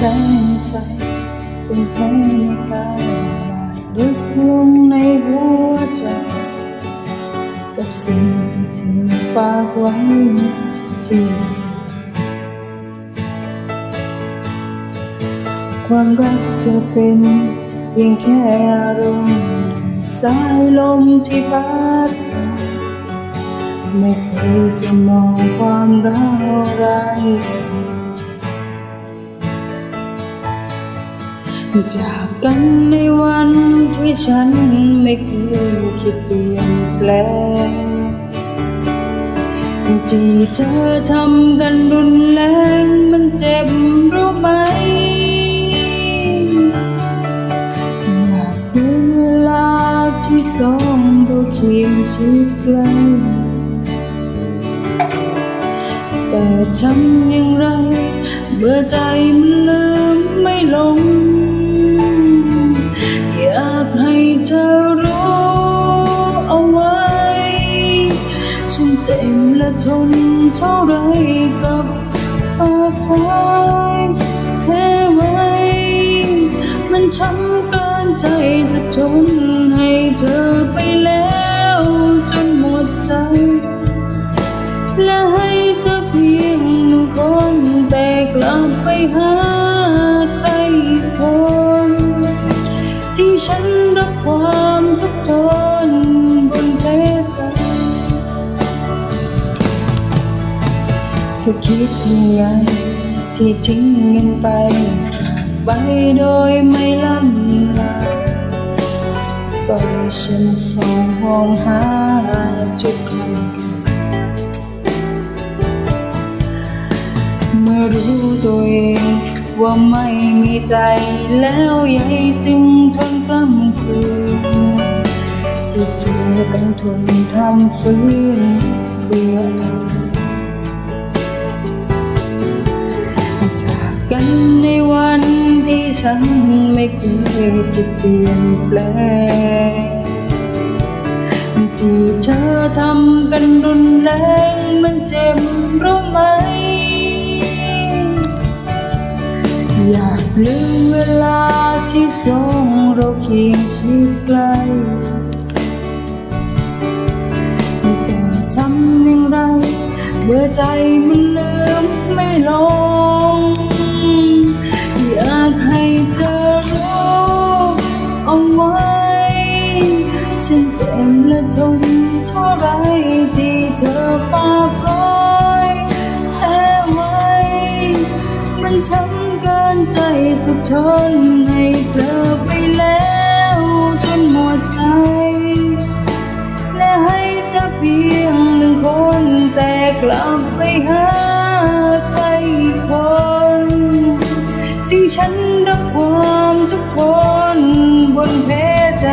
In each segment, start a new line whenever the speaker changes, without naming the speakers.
เป็นแผลในกายลึกลงในหัวใจ กับสิ่งที่เธอฝากไว้ที่ความรักจะเป็นเพียงแค่อารมณ์สายลมที่พัดผ่าไม่เคยจะมองความร้าวร้าย จากกันในวันที่ฉันไม่เคยคิดเปลี่ยนแปลงที่เธอทำกันรุนแรงมันเจ็บรู้ไหมอยากรู้เวลาที่สองตัวเคียงชิดใกล้แต่ทำอย่างไรเมื่อใจมันลืม จ็บและทนเท่าไรกับปากไว้แพ้ไว้ มันช้ำเกินใจจะทนให้เธอไปแล้วจนหมดใจ และให้เธอเพียงหนึ่งคนแต่กลับไปหา เธอคิดยังไงที่ทิ้งกันไปจากไปโดยไม่ล่ำลาปล่อยฉันเฝ้ามองหาทุกคำเมื่อรู้ตัวเองว่าไม่มีใจแล้วยังจึงทนกล้ำคืนที่เจอกันทนทำฟื้นเพื่อเราจ ฉันไม่เคยจะเปลี่ยนแปลงที่เธอทำกันรุนแรงมันเจ็บรู้ไหม อยากลืมเวลาที่สองเราเคียงชิดใกล้แต่ทำอย่างไรเมื่อใจมันลืมไม่ลง ฉันเจ็บและทนเท่าไรที่เธอฝากรอยแท้ไว้ มันช้ำเกินใจสุดทนให้เธอไปแล้วจนหมดใจ และให้เธอเพียงหนึ่งคนแต่กลับไปหาใครคนที่ฉันรับความทุกข์ทนบนแผลใจ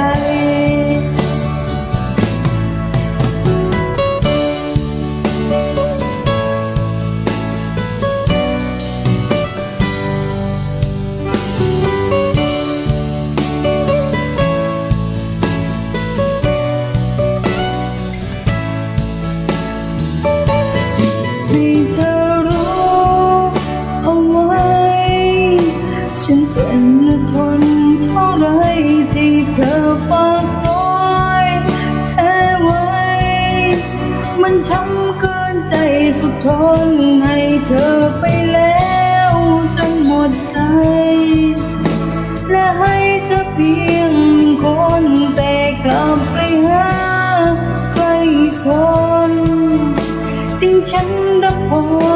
ช้ำเกินใจสุดทนให้เธอไปแล้วจนหมดใจ และให้เธอเพียงคนแต่กลับไปหาใครคน จริงฉันรับพอ